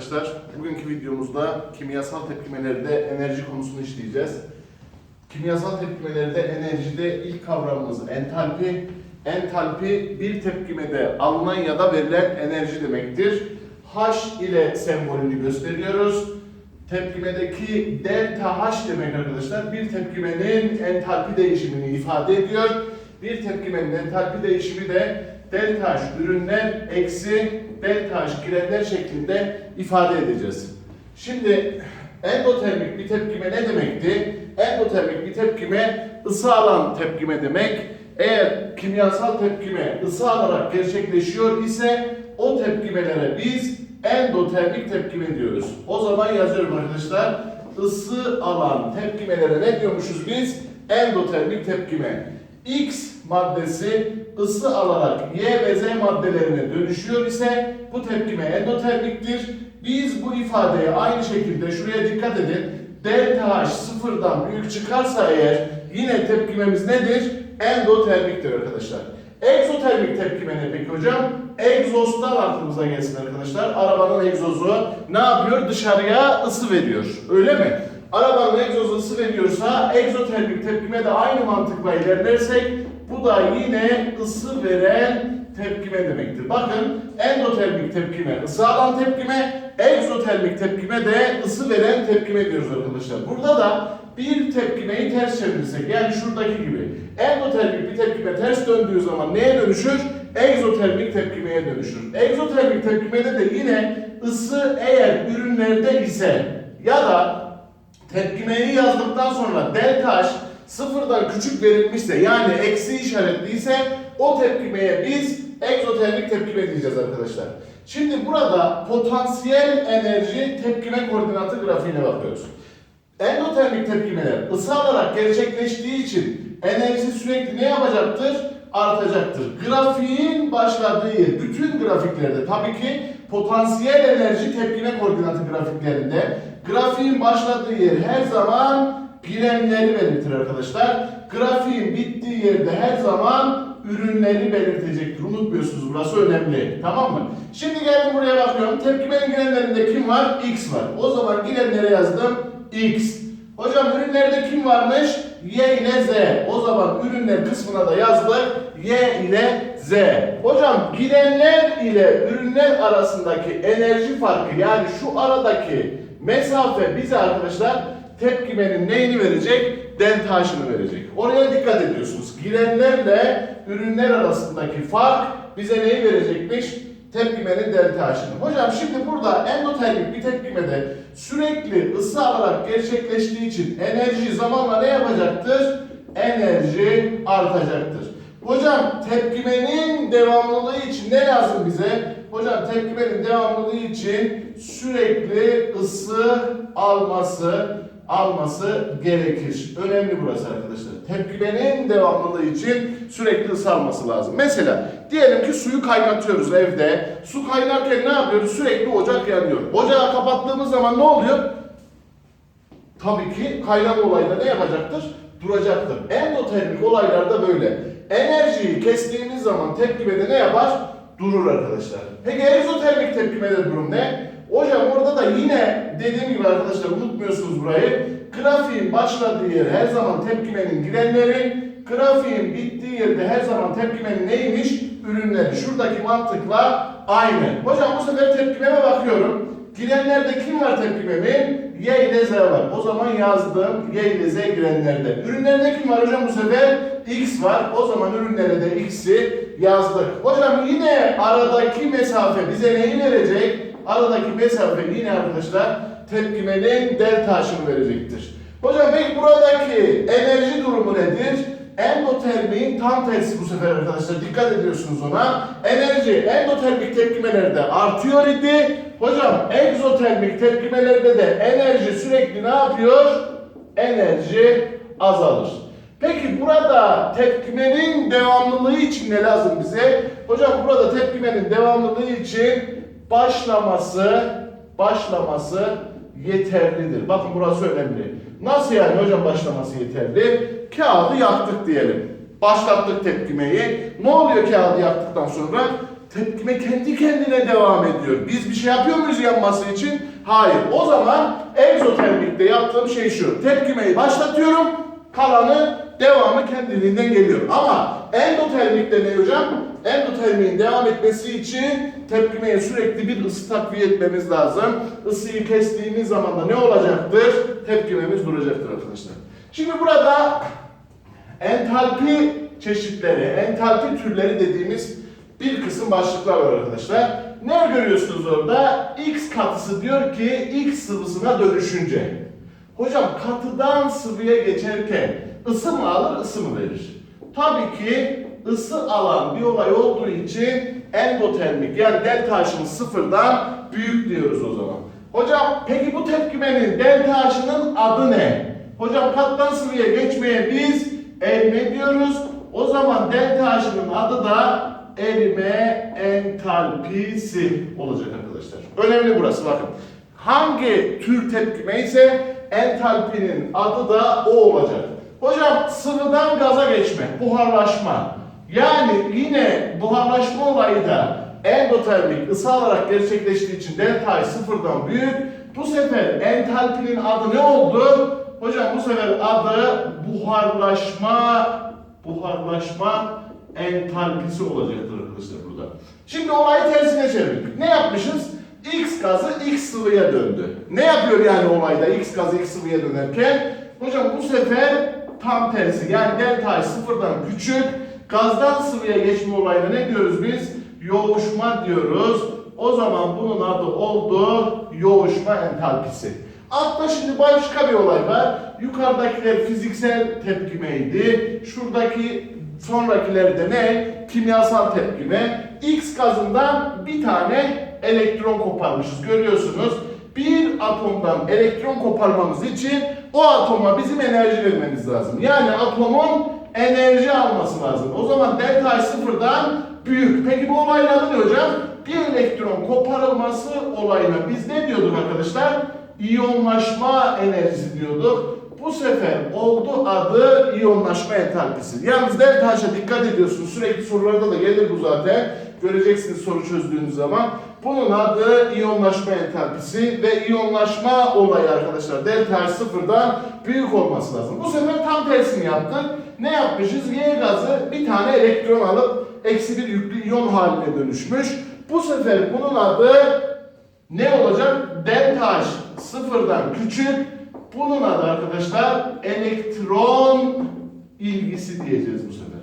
Arkadaşlar bugünkü videomuzda kimyasal tepkimelerde enerji konusunu işleyeceğiz. Kimyasal tepkimelerde enerjide ilk kavramımız entalpi. Entalpi bir tepkimede alınan ya da verilen enerji demektir. H ile sembolünü gösteriyoruz. Tepkimedeki delta H demek arkadaşlar bir tepkimenin entalpi değişimini ifade ediyor. Bir tepkimenin entalpi değişimi de delta H ürünler eksi delta H girenler şeklinde ifade edeceğiz. Şimdi endotermik bir tepkime ne demekti? Endotermik bir tepkime ısı alan tepkime demek. Eğer kimyasal tepkime ısı alarak gerçekleşiyor ise o tepkimelere biz endotermik tepkime diyoruz. O zaman yazıyorum arkadaşlar. Isı alan tepkimelere ne diyormuşuz biz? Endotermik tepkime. X maddesi ısı alarak Y ve Z maddelerine dönüşüyor ise bu tepkime endotermiktir. Biz bu ifadeye aynı şekilde şuraya dikkat edin. Delta H sıfırdan büyük çıkarsa eğer yine tepkimemiz nedir? Endotermiktir arkadaşlar. Egzotermik tepkime ne peki hocam? Egzozdan aklımıza gelsin arkadaşlar. Arabanın egzozu ne yapıyor? Dışarıya ısı veriyor. Öyle mi? Arabanın egzozu ısı veriyorsa egzotermik tepkime de aynı mantıkla ilerlersek bu da yine ısı veren tepkime demektir. Bakın endotermik tepkime ısı alan tepkime, egzotermik tepkime de ısı veren tepkime diyoruz arkadaşlar. Burada da bir tepkimeyi ters çevirirsek yani şuradaki gibi endotermik bir tepkime ters döndüğü zaman neye dönüşür? Egzotermik tepkimeye dönüşür. Egzotermik tepkimede de yine ısı eğer ürünlerde ise ya da tepkimeyi yazdıktan sonra delta H sıfırdan küçük verilmişse yani eksi işaretliyse o tepkimeye biz egzotermik tepkime diyeceğiz arkadaşlar. Şimdi burada potansiyel enerji tepkime koordinatı grafiğine bakıyoruz. Endotermik tepkimeler ısı alarak gerçekleştiği için enerji sürekli ne yapacaktır? Artacaktır. Grafiğin başladığı yer, bütün grafiklerde tabii ki potansiyel enerji tepkime koordinatı grafiklerinde grafiğin başladığı yer her zaman girenleri belirtir arkadaşlar. Grafiğin bittiği yerde her zaman ürünleri belirtecektir. Unutmuyorsunuz burası önemli. Tamam mı? Şimdi geldim buraya bakıyorum. Tepkimenin girenlerinde kim var? X var. O zaman girenlere yazdım X. Hocam ürünlerde kim varmış? Y ile Z. O zaman ürünler kısmına da yazdık. Y ile Z. Hocam girenler ile ürünler arasındaki enerji farkı yani şu aradaki mesafe bize arkadaşlar tepkimenin neyini verecek? Delta H'ını verecek. Oraya dikkat ediyorsunuz. Girenlerle ürünler arasındaki fark bize neyi verecekmiş? Tepkimenin delta H'ını. Hocam şimdi burada endotermik bir tepkimede sürekli ısı alarak gerçekleştiği için enerji zamanla ne yapacaktır? Enerji artacaktır. Hocam tepkimenin devamlılığı için ne lazım bize? Hocam tepkimenin devamlılığı için sürekli ısı alması alması gerekir. Önemli burası arkadaşlar. Tepkimenin devamlılığı için sürekli ısı alması lazım. Mesela diyelim ki suyu kaynatıyoruz evde. Su kaynarken ne yapıyoruz? Sürekli ocak yanıyor. Ocağı kapattığımız zaman ne oluyor? Tabii ki kaynama olayında ne yapacaktır? Duracaktır. Endotermik olaylarda böyle. Enerjiyi kestiğimiz zaman tepkimede ne yapar? Durur arkadaşlar. Peki egzotermik tepkimede durum ne? Hocam orada da yine dediğim gibi arkadaşlar unutmuyorsunuz burayı. Grafiğin başladığı yer her zaman tepkimenin girenleri, grafiğin bittiği yerde her zaman tepkimenin neymiş? Ürünleri. Şuradaki mantıkla aynı. Hocam bu sefer tepkimeme bakıyorum. Girenlerde kim var tepkimemin? Y ile Z var. O zaman yazdım Y ile Z girenlerde. Ürünlerde kim var hocam bu sefer? X var. O zaman ürünlere de X'i yazdık. Hocam yine aradaki mesafe bize neyi verecek? Aradaki mesafe yine arkadaşlar tepkimenin delta H'ını verecektir. Hocam peki buradaki enerji durumu nedir? Endotermiğin tam tersi bu sefer arkadaşlar dikkat ediyorsunuz ona. Enerji endotermik tepkimelerde artıyor idi. Hocam egzotermik tepkimelerde de enerji sürekli ne yapıyor? Enerji azalır. Peki burada tepkimenin devamlılığı için ne lazım bize? Hocam burada tepkimenin devamlılığı için başlaması başlaması yeterlidir. Bakın burası önemli. Nasıl yani hocam başlaması yeterli? Kağıdı yaktık diyelim. Başlattık tepkimeyi. Ne oluyor kağıdı yaktıktan sonra? tepkime kendi kendine devam ediyor. Biz bir şey yapıyor muyuz yanması için? Hayır. O zaman egzotermikte yaptığım şey şu. Tepkimeyi başlatıyorum. Kalanı devamı kendiliğinden geliyor. Ama endotermikte ne hocam? Endotermiğin devam etmesi için tepkimeye sürekli bir ısı takviye etmemiz lazım. Isıyı kestiğimiz zaman da ne olacaktır? Tepkimemiz duracaktır arkadaşlar. Şimdi burada entalpi çeşitleri, entalpi türleri dediğimiz bir kısım başlıklar var arkadaşlar. Ne görüyorsunuz orada? X katısı diyor ki X sıvısına dönüşünce. Hocam katıdan sıvıya geçerken ısı mı alır, ısı mı verir? Tabii ki ısı alan bir olay olduğu için endotermik yani delta H'ımız sıfırdan büyük diyoruz o zaman. Hocam peki bu tepkimenin delta H'ının adı ne? Hocam kattan sıvıya geçmeye biz erime diyoruz. O zaman delta H'ının adı da erime entalpisi olacak arkadaşlar. Önemli burası bakın. Hangi tür tepkime ise entalpinin adı da o olacak. Hocam sıvıdan gaza geçme, buharlaşma. Yani yine buharlaşma olayı da endotermik ısı alarak gerçekleştiği için delta sıfırdan büyük. Bu sefer entalpinin adı ne oldu? Hocam bu sefer adı buharlaşma, buharlaşma entalpisi olacaktır arkadaşlar burada. Şimdi olayı tersine çevirdik. Ne yapmışız? X gazı X sıvıya döndü. Ne yapıyor yani olayda X gazı X sıvıya dönerken? Hocam bu sefer tam tersi. Yani delta sıfırdan küçük. Gazdan sıvıya geçme olayına ne diyoruz biz? Yoğuşma diyoruz. O zaman bunun adı oldu yoğuşma entalpisi. Altta şimdi başka bir olay var. Yukarıdakiler fiziksel tepkimeydi. Şuradaki sonrakiler de ne? Kimyasal tepkime. X gazından bir tane elektron koparmışız. Görüyorsunuz. Bir atomdan elektron koparmamız için o atoma bizim enerji vermemiz lazım. Yani atomun enerji alması lazım. O zaman delta sıfırdan büyük. Peki bu olayın ne hocam? Bir elektron koparılması olayına biz ne diyorduk arkadaşlar? İyonlaşma enerjisi diyorduk. Bu sefer oldu adı iyonlaşma entalpisi. Yalnız delta H'a dikkat ediyorsunuz. Sürekli sorularda da gelir bu zaten. Göreceksiniz soru çözdüğünüz zaman. Bunun adı iyonlaşma entalpisi ve iyonlaşma olayı arkadaşlar delta sıfırdan büyük olması lazım. Bu sefer tam tersini yaptık. Ne yapmışız? Y gazı bir tane elektron alıp eksi bir yüklü iyon haline dönüşmüş. Bu sefer bunun adı ne olacak? Delta H sıfırdan küçük. Bunun adı arkadaşlar elektron ilgisi diyeceğiz bu sefer.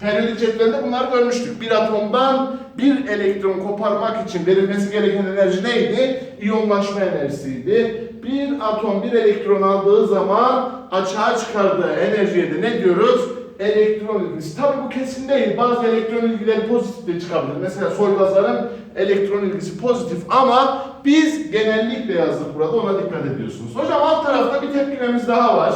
Periyodik cetvelinde bunları görmüştük. Bir atomdan bir elektron koparmak için verilmesi gereken enerji neydi? İyonlaşma enerjisiydi. Bir atom bir elektron aldığı zaman açığa çıkardığı enerjiye de ne diyoruz? Elektron ilgisi. Tabii bu kesin değil. Bazı elektron ilgileri pozitif de çıkabilir. Mesela soy gazların elektron ilgisi pozitif ama biz genellikle yazdık burada ona dikkat ediyorsunuz. Hocam alt tarafta bir tepkimemiz daha var.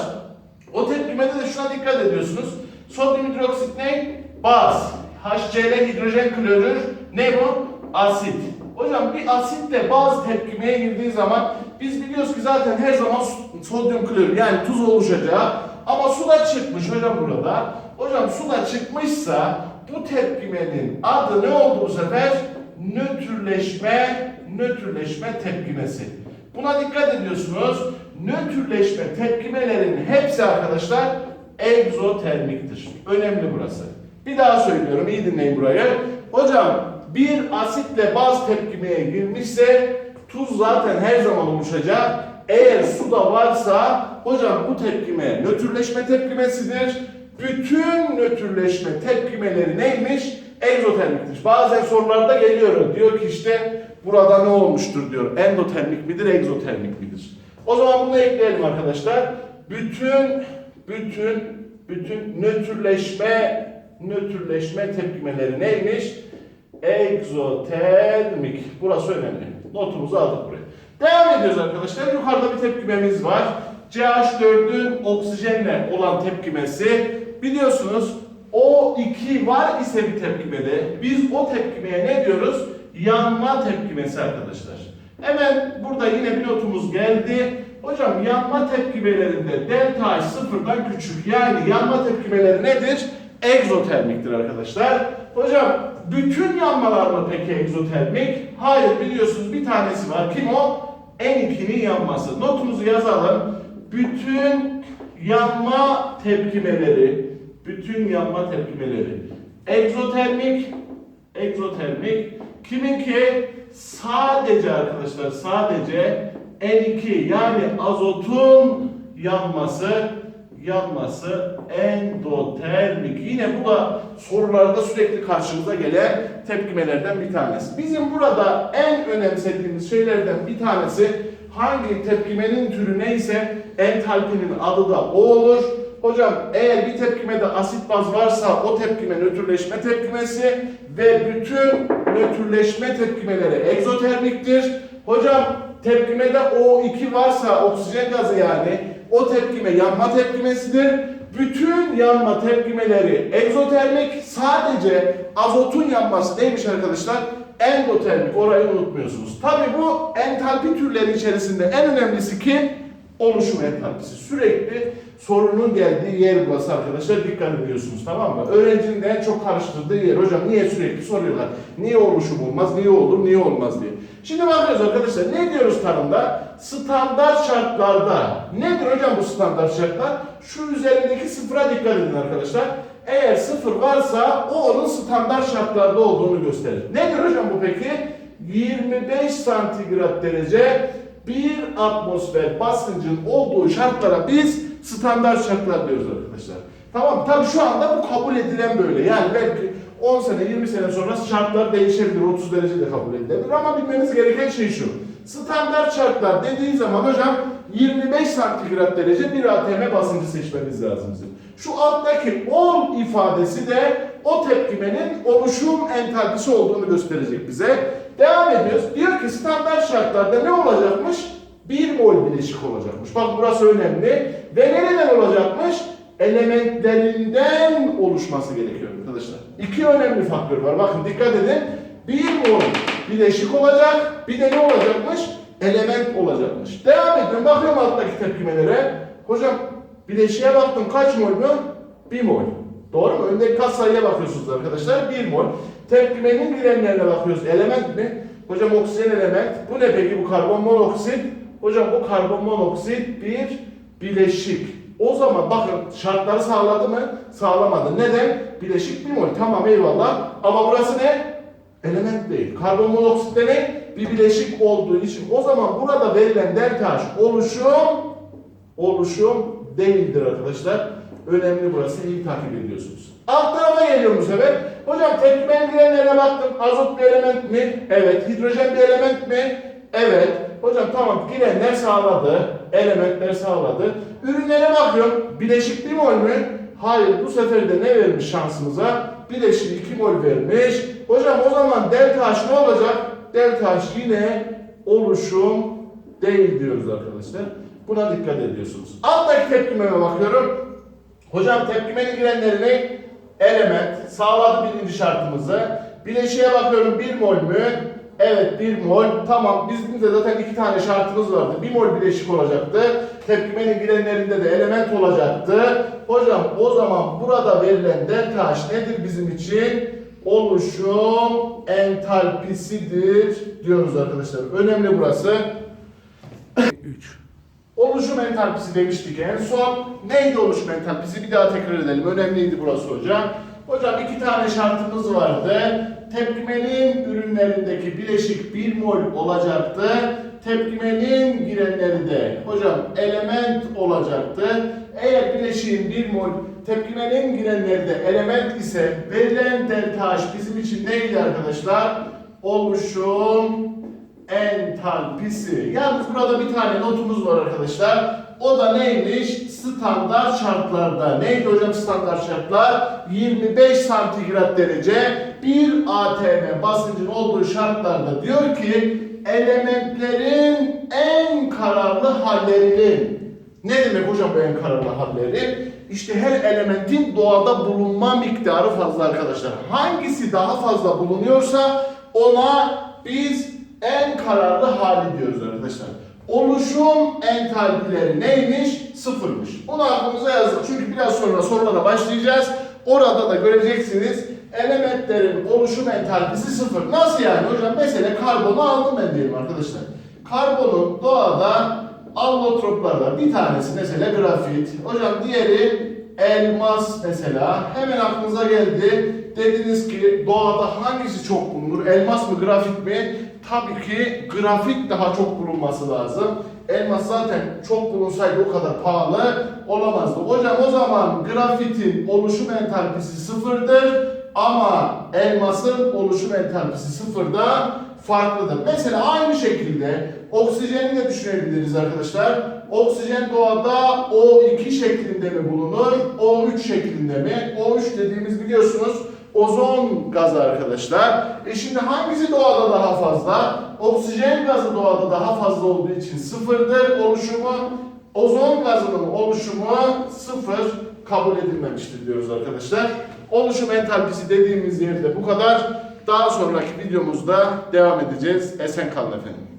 O tepkimede de şuna dikkat ediyorsunuz. Sodyum hidroksit ne? Baz. HCl hidrojen klorür ne bu? Asit. Hocam bir asitle baz tepkimeye girdiği zaman biz biliyoruz ki zaten her zaman sodyum klorür yani tuz oluşacağı ama su da çıkmış hocam burada. Hocam su da çıkmışsa bu tepkimenin adı ne oldu bu sefer? Nötrleşme, nötrleşme tepkimesi. Buna dikkat ediyorsunuz. Nötrleşme tepkimelerin hepsi arkadaşlar egzotermiktir. Önemli burası. Bir daha söylüyorum, iyi dinleyin burayı. Hocam bir asitle baz tepkimeye girmişse tuz zaten her zaman oluşacak. Eğer su da varsa hocam bu tepkime nötrleşme tepkimesidir. Bütün nötrleşme tepkimeleri neymiş? Egzotermiktir. Bazen sorularda geliyor. Diyor ki işte burada ne olmuştur diyor. Endotermik midir, egzotermik midir? O zaman bunu ekleyelim arkadaşlar. Bütün bütün bütün nötrleşme nötrleşme tepkimeleri neymiş? Egzotermik. Burası önemli. Notumuzu aldık buraya. Devam ediyoruz arkadaşlar. Yukarıda bir tepkimemiz var. CH4'ün oksijenle olan tepkimesi. Biliyorsunuz O2 var ise bir tepkimede biz o tepkimeye ne diyoruz? Yanma tepkimesi arkadaşlar. Hemen burada yine bir notumuz geldi. Hocam yanma tepkimelerinde delta H sıfırdan küçük. Yani yanma tepkimeleri nedir? Egzotermiktir arkadaşlar. Hocam bütün yanmalar mı peki egzotermik? Hayır biliyorsunuz bir tanesi var. Kim o? N2'nin yanması. Notumuzu yazalım. Bütün yanma tepkimeleri, bütün yanma tepkimeleri. Egzotermik, egzotermik. Kiminki? Sadece arkadaşlar, sadece N2 yani azotun yanması, yanması endotermik. Yine bu da sorularda sürekli karşımıza gelen tepkimelerden bir tanesi. Bizim burada en önemsediğimiz şeylerden bir tanesi hangi tepkimenin türü neyse entalpinin adı da o olur. Hocam eğer bir tepkimede asit baz varsa o tepkime nötrleşme tepkimesi ve bütün nötrleşme tepkimeleri egzotermiktir. Hocam tepkimede O2 varsa oksijen gazı yani o tepkime yanma tepkimesidir. Bütün yanma tepkimeleri egzotermik sadece azotun yanması neymiş arkadaşlar? Endotermik orayı unutmuyorsunuz. Tabi bu entalpi türleri içerisinde en önemlisi kim? oluşum entalpisi. Sürekli sorunun geldiği yer burası arkadaşlar. Dikkat ediyorsunuz tamam mı? Öğrencinin en çok karıştırdığı yer. Hocam niye sürekli soruyorlar? Niye oluşum olmaz? Niye olur? Niye olmaz diye. Şimdi bakıyoruz arkadaşlar. Ne diyoruz tanımda? Standart şartlarda. Nedir hocam bu standart şartlar? Şu üzerindeki sıfıra dikkat edin arkadaşlar. Eğer sıfır varsa o onun standart şartlarda olduğunu gösterir. Nedir hocam bu peki? 25 santigrat derece bir atmosfer basıncın olduğu şartlara biz standart şartlar diyoruz arkadaşlar. Tamam tabi şu anda bu kabul edilen böyle. Yani belki 10 sene 20 sene sonra şartlar değişebilir. 30 derece de kabul edilebilir ama bilmeniz gereken şey şu. Standart şartlar dediği zaman hocam 25 santigrat derece bir atm basıncı seçmemiz lazım bizim. Şu alttaki ol ifadesi de o tepkimenin oluşum entalpisi olduğunu gösterecek bize. Devam ediyoruz. Diyor ki standart şartlarda ne olacakmış? 1 mol bileşik olacakmış. Bak burası önemli. Ve nereden olacakmış? Elementlerinden oluşması gerekiyor arkadaşlar. İki önemli faktör var. Bakın dikkat edin. 1 mol bileşik olacak. Bir de ne olacakmış? Element olacakmış. Devam ediyorum. Bakıyorum alttaki tepkimelere. Hocam bileşiğe baktım. Kaç mol mu? 1 mol. Doğru mu? Öndeki kat sayıya bakıyorsunuz arkadaşlar. 1 mol. Tepkimenin girenlerine bakıyoruz. Element mi? Hocam oksijen element. Bu ne peki? Bu karbon monoksit. Hocam bu karbon monoksit bir bileşik. O zaman bakın şartları sağladı mı? Sağlamadı. Neden? Bileşik bir mol. Tamam eyvallah. Ama burası ne? Element değil. Karbon monoksit de ne? Bir bileşik olduğu için. O zaman burada verilen delta H oluşum oluşum değildir arkadaşlar. Önemli burası. iyi takip ediyorsunuz. Alt tarafa geliyorum bu sefer. Hocam tepkimenin girenlerine baktım. Azot bir element mi? Evet. Hidrojen bir element mi? Evet. Hocam tamam girenler sağladı. Elementler sağladı. Ürünlere bakıyorum. Bileşik bir mol mü? Hayır. Bu sefer de ne vermiş şansımıza? Bileşik 2 mol vermiş. Hocam o zaman delta H ne olacak? Delta H yine oluşum değil diyoruz arkadaşlar. Buna dikkat ediyorsunuz. Alttaki tepkimeme bakıyorum. Hocam tepkimenin girenlerini element sağladı birinci şartımızı. Bileşiğe bakıyorum 1 mol mü? Evet 1 mol. Tamam bizim de zaten iki tane şartımız vardı. 1 mol bileşik olacaktı. Tepkimenin girenlerinde de element olacaktı. Hocam o zaman burada verilen delta H nedir bizim için? Oluşum entalpisidir diyoruz arkadaşlar. Önemli burası. 3. Oluşum entalpisi demiştik en son. Neydi oluşum entalpisi? Bir daha tekrar edelim. Önemliydi burası hocam. Hocam iki tane şartımız vardı. Tepkimenin ürünlerindeki bileşik 1 mol olacaktı. Tepkimenin girenleri de hocam element olacaktı. Eğer bileşiğin 1 mol tepkimenin girenleri de element ise verilen delta H bizim için neydi arkadaşlar? Oluşum entalpisi. Yalnız burada bir tane notumuz var arkadaşlar. O da neymiş? Standart şartlarda. Neydi hocam standart şartlar? 25 santigrat derece bir atm basıncın olduğu şartlarda diyor ki elementlerin en kararlı hallerinin ne demek hocam bu en kararlı halleri? İşte her elementin doğada bulunma miktarı fazla arkadaşlar. Hangisi daha fazla bulunuyorsa ona biz en kararlı hali diyoruz arkadaşlar. Oluşum entalpileri neymiş? Sıfırmış. Bunu aklımıza yazdık çünkü biraz sonra sorulara başlayacağız. Orada da göreceksiniz elementlerin oluşum entalpisi sıfır. Nasıl yani hocam? Mesela karbonu aldım ben diyelim arkadaşlar. Karbonun doğada allotroplar var. Bir tanesi mesela grafit. Hocam diğeri elmas mesela. Hemen aklınıza geldi. Dediniz ki doğada hangisi çok bulunur? Elmas mı grafit mi? Tabii ki grafit daha çok bulunması lazım. Elmas zaten çok bulunsaydı o kadar pahalı olamazdı. Hocam o zaman grafitin oluşum entalpisi sıfırdır ama elmasın oluşum entalpisi sıfırda farklıdır. Mesela aynı şekilde oksijeni de düşünebiliriz arkadaşlar. Oksijen doğada O2 şeklinde mi bulunur? O3 şeklinde mi? O3 dediğimiz biliyorsunuz ozon gazı arkadaşlar. E şimdi hangisi doğada daha fazla? Oksijen gazı doğada daha fazla olduğu için sıfırdır oluşumu. Ozon gazının oluşumu sıfır kabul edilmemiştir diyoruz arkadaşlar. Oluşum entalpisi dediğimiz yerde bu kadar. Daha sonraki videomuzda devam edeceğiz. Esen kalın efendim.